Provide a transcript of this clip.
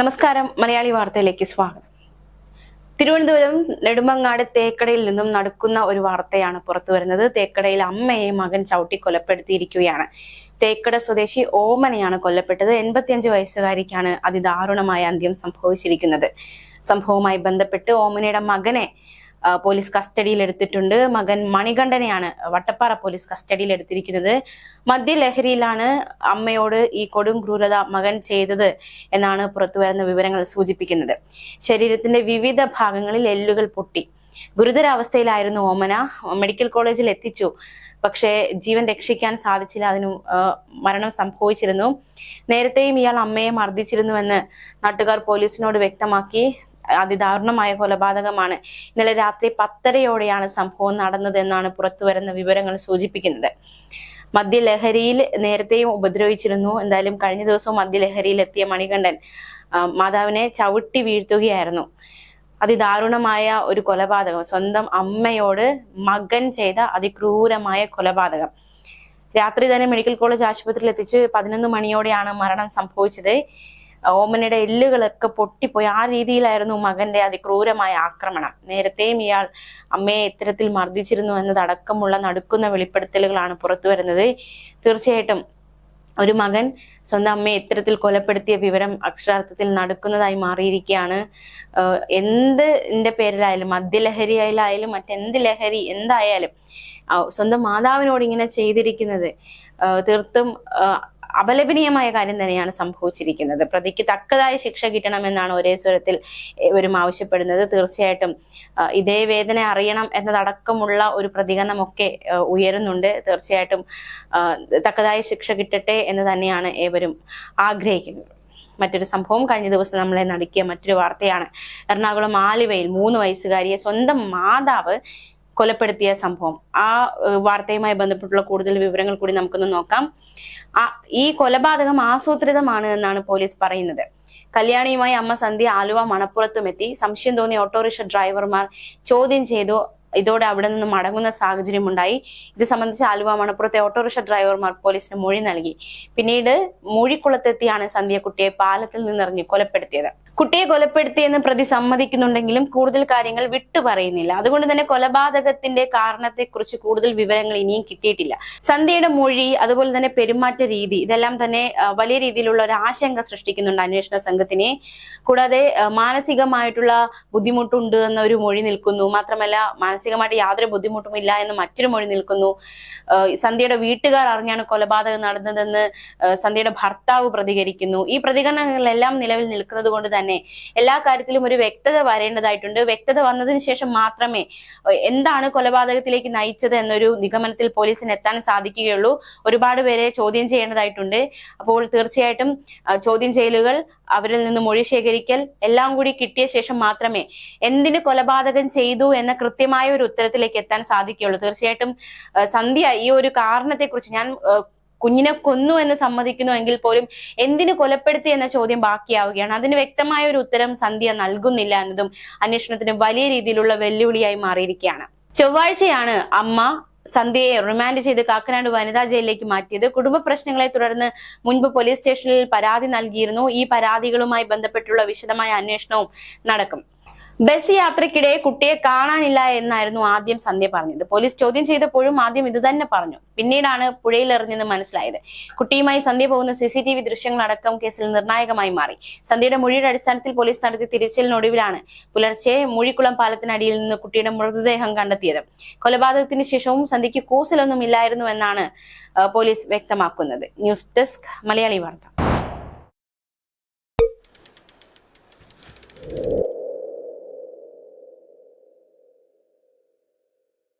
നമസ്കാരം. മലയാളി വാർത്തയിലേക്ക് സ്വാഗതം. തിരുവനന്തപുരം നെടുമങ്ങാട് തേക്കടയിൽ നിന്നും നടക്കുന്ന ഒരു വാർത്തയാണ് പുറത്തു വരുന്നത്. തേക്കടയിൽ അമ്മയെ മകൻ ചവിട്ടി കൊലപ്പെടുത്തിയിരിക്കുകയാണ്. തേക്കട സ്വദേശി ഓമനയാണ് കൊല്ലപ്പെട്ടത്. എൺപത്തിയഞ്ച് വയസ്സുകാരിക്കാണ് അതിദാരുണമായ അന്ത്യം സംഭവിച്ചിരിക്കുന്നത്. സംഭവവുമായി ബന്ധപ്പെട്ട് ഓമനയുടെ മകനെ പോലീസ് കസ്റ്റഡിയിൽ എടുത്തിട്ടുണ്ട് മകൻ മണികണ്ഠനെയാണ് വട്ടപ്പാറ പോലീസ് കസ്റ്റഡിയിൽ എടുത്തിരിക്കുന്നത് മദ്യലഹരിയിലാണ് അമ്മയോട് ഈ കൊടും ക്രൂരത മകൻ ചെയ്തത് എന്നാണ് പുറത്തുവരുന്ന വിവരങ്ങൾ സൂചിപ്പിക്കുന്നത്. ശരീരത്തിന്റെ വിവിധ ഭാഗങ്ങളിൽ എല്ലുകൾ പൊട്ടി. ഗുരുതരാവസ്ഥയിലായിരുന്നു ഓമന. മെഡിക്കൽ കോളേജിൽ എത്തിച്ചു. പക്ഷേ ജീവൻ രക്ഷിക്കാൻ സാധിച്ചില്ല. അതിനു മരണം സംഭവിച്ചിരുന്നു. നേരത്തെയും ഇയാൾ അമ്മയെ മർദ്ദിച്ചിരുന്നുവെന്ന് നാട്ടുകാർ പോലീസിനോട് വ്യക്തമാക്കി. അതിദാരുണമായ കൊലപാതകമാണ്. ഇന്നലെ രാത്രി പത്തരയോടെയാണ് സംഭവം നടന്നതെന്നാണ് പുറത്തുവരുന്ന പുറത്തു വരുന്ന വിവരങ്ങൾ സൂചിപ്പിക്കുന്നത്. മദ്യലഹരിയിൽ നേരത്തെയും ഉപദ്രവിച്ചിരുന്നു. എന്തായാലും കഴിഞ്ഞ ദിവസവും മദ്യലഹരിയിൽ എത്തിയ മണികണ്ഠൻ മാതാവിനെ ചവിട്ടി വീഴ്ത്തുകയായിരുന്നു. അതിദാരുണമായ ഒരു കൊലപാതകം. സ്വന്തം അമ്മയോട് മകൻ ചെയ്ത അതിക്രൂരമായ കൊലപാതകം. രാത്രി തന്നെ മെഡിക്കൽ കോളേജ് ആശുപത്രിയിൽ എത്തിച്ച് പതിനൊന്ന് മണിയോടെയാണ് മരണം സംഭവിച്ചത്. ഓമനയുടെ എല്ലുകളൊക്കെ പൊട്ടിപ്പോയി. ആ രീതിയിലായിരുന്നു മകന്റെ അതിക്രൂരമായ ആക്രമണം. നേരത്തെയും ഇയാൾ അമ്മയെ ഇത്തരത്തിൽ മർദ്ദിച്ചിരുന്നു എന്നതടക്കമുള്ള നടുക്കുന്ന വെളിപ്പെടുത്തലുകളാണ് പുറത്തു വരുന്നത്. തീർച്ചയായിട്ടും ഒരു മകൻ സ്വന്തം അമ്മയെ ഇത്തരത്തിൽ കൊലപ്പെടുത്തിയ വിവരം അക്ഷരാർത്ഥത്തിൽ നടക്കുന്നതായി മാറിയിരിക്കുകയാണ്. എന്ത് എന്റെ പേരിലായാലും മദ്യലഹരിയായാലും മറ്റെന്ത് ലഹരി എന്തായാലും സ്വന്തം മാതാവിനോട് ഇങ്ങനെ ചെയ്തിരിക്കുന്നത്. തീർത്തും അപലപനീയമായ കാര്യം തന്നെയാണ് സംഭവിച്ചിരിക്കുന്നത്. പ്രതിക്ക് തക്കതായ ശിക്ഷ കിട്ടണമെന്നാണ് ഒരേ സ്വരത്തിൽ ഇവരും ആവശ്യപ്പെടുന്നത്. തീർച്ചയായിട്ടും ഇതേ വേദന അറിയണം എന്നതടക്കമുള്ള ഒരു പ്രതികരണമൊക്കെ ഉയരുന്നുണ്ട്. തീർച്ചയായിട്ടും തക്കതായ ശിക്ഷ കിട്ടട്ടെ എന്ന് തന്നെയാണ് ഏവരും ആഗ്രഹിക്കുന്നത്. മറ്റൊരു സംഭവം കഴിഞ്ഞ ദിവസം നമ്മളെ നടുക്കിയ മറ്റൊരു വാർത്തയാണ്. എറണാകുളം ആലുവയിൽ മൂന്ന് വയസ്സുകാരിയെ സ്വന്തം മാതാവ് കൊലപ്പെടുത്തിയ സംഭവം. ആ വാർത്തയുമായി ബന്ധപ്പെട്ടുള്ള കൂടുതൽ വിവരങ്ങൾ കൂടി നമുക്കൊന്ന് നോക്കാം. ഈ കൊലപാതകം ആസൂത്രിതമാണ് എന്നാണ് പോലീസ് പറയുന്നത്. കല്യാണിയുമായി അമ്മ സന്ധ്യ ആലുവ മണപ്പുറത്തുമെത്തി. സംശയം തോന്നിയ ഓട്ടോറിക്ഷ ഡ്രൈവർമാർ ചോദ്യം ചെയ്തു. ഇതോടെ അവിടെ നിന്ന് മടങ്ങുന്ന സാഹചര്യം ഉണ്ടായി ഇത് സംബന്ധിച്ച് ആലുവ മണപ്പുറത്തെ ഓട്ടോറിക്ഷ ഡ്രൈവർമാർ പോലീസിന് മൊഴി നൽകി. പിന്നീട് മൂഴിക്കുളത്തെത്തിയാണ് സന്ധ്യ കുട്ടിയെ പാലത്തിൽ നിന്നിറങ്ങി കൊലപ്പെടുത്തിയത്. കുട്ടിയെ കൊലപ്പെടുത്തിയെന്ന് പ്രതി സമ്മതിക്കുന്നുണ്ടെങ്കിലും കൂടുതൽ കാര്യങ്ങൾ വിട്ടു പറയുന്നില്ല. അതുകൊണ്ട് തന്നെ കൊലപാതകത്തിന്റെ കാരണത്തെക്കുറിച്ച് കൂടുതൽ വിവരങ്ങൾ ഇനിയും കിട്ടിയിട്ടില്ല. സന്ധ്യയുടെ മൊഴി അതുപോലെ തന്നെ പെരുമാറ്റ രീതി ഇതെല്ലാം തന്നെ വലിയ രീതിയിലുള്ള ഒരു ആശങ്ക സൃഷ്ടിക്കുന്നുണ്ട് അന്വേഷണ സംഘത്തിനെ. കൂടാതെ മാനസികമായിട്ടുള്ള ബുദ്ധിമുട്ടുണ്ട് എന്ന ഒരു മൊഴി നിൽക്കുന്നു. മാത്രമല്ല മാനസികമായിട്ട് യാതൊരു ബുദ്ധിമുട്ടും ഇല്ല എന്ന് മറ്റൊരു മൊഴി നിൽക്കുന്നു. സന്ധ്യയുടെ വീട്ടുകാർ അറിഞ്ഞാണ് കൊലപാതകം നടന്നതെന്ന് സന്ധ്യയുടെ ഭർത്താവ് പ്രതികരിക്കുന്നു. ഈ പ്രതികരണങ്ങളെല്ലാം നിലവിൽ നിൽക്കുന്നത് കൊണ്ട് തന്നെ എല്ലാ കാര്യത്തിലും ഒരു വ്യക്തത വരേണ്ടതായിട്ടുണ്ട്. വ്യക്തത വന്നതിന് ശേഷം മാത്രമേ എന്താണ് കൊലപാതകത്തിലേക്ക് നയിച്ചത് എന്നൊരു നിഗമനത്തിൽ പോലീസിന് എത്താൻ സാധിക്കുകയുള്ളൂ. ഒരുപാട് പേരെ ചോദ്യം ചെയ്യേണ്ടതായിട്ടുണ്ട്. അപ്പോൾ തീർച്ചയായിട്ടും ചോദ്യം ചെയ്യലുകൾ അവരിൽ നിന്ന് മൊഴി ശേഖരിക്കൽ എല്ലാം കൂടി കിട്ടിയ ശേഷം മാത്രമേ എന്തിന് കൊലപാതകം ചെയ്തു എന്ന കൃത്യമായ ഒരു ഉത്തരത്തിലേക്ക് എത്താൻ സാധിക്കുകയുള്ളൂ. തീർച്ചയായിട്ടും സന്ധ്യ ഈ ഒരു കാരണത്തെക്കുറിച്ച് ഞാൻ കുഞ്ഞിനെ കൊന്നു എന്ന് സമ്മതിക്കുന്നു എങ്കിൽ പോലും എന്തിനു കൊലപ്പെടുത്തി എന്ന ചോദ്യം ബാക്കിയാവുകയാണ്. അതിന് വ്യക്തമായ ഒരു ഉത്തരം സന്ധ്യ നൽകുന്നില്ല എന്നതും അന്വേഷണത്തിന് വലിയ രീതിയിലുള്ള വെല്ലുവിളിയായി മാറിയിരിക്കുകയാണ്. ചൊവ്വാഴ്ചയാണ് അമ്മ സന്ധ്യയെ റിമാൻഡ് ചെയ്ത് കാക്കനാട് വനിതാ ജയിലിലേക്ക് മാറ്റിയത്. കുടുംബ പ്രശ്നങ്ങളെ തുടർന്ന് മുൻപ് പോലീസ് സ്റ്റേഷനിൽ പരാതി നൽകിയിരുന്നു. ഈ പരാതികളുമായി ബന്ധപ്പെട്ടുള്ള വിശദമായ അന്വേഷണവും നടക്കും. ബസ് യാത്രക്കിടെ കുട്ടിയെ കാണാനില്ല എന്നായിരുന്നു ആദ്യം സന്ധ്യ പറഞ്ഞത്. പോലീസ് ചോദ്യം ചെയ്തപ്പോഴും ആദ്യം ഇത് തന്നെ പറഞ്ഞു. പിന്നീടാണ് പുഴയിൽ എറിഞ്ഞെന്ന് മനസ്സിലായത്. കുട്ടിയുമായി സന്ധ്യ പോകുന്ന സി സി ടി വി ദൃശ്യങ്ങളടക്കം കേസിൽ നിർണായകമായി മാറി. സന്ധ്യയുടെ മൊഴിയുടെ അടിസ്ഥാനത്തിൽ പോലീസ് നടത്തിയ തിരച്ചിലിനൊടുവിലാണ് പുലർച്ചെ മൊഴിക്കുളം പാലത്തിനടിയിൽ നിന്ന് കുട്ടിയുടെ മൃതദേഹം കണ്ടെത്തിയത്. കൊലപാതകത്തിന് ശേഷവും സന്ധ്യയ്ക്ക് കൂസലൊന്നും ഇല്ലായിരുന്നു എന്നാണ് പോലീസ് വ്യക്തമാക്കുന്നത്. ന്യൂസ് ഡെസ്ക് മലയാളി വാർത്ത. Thank you.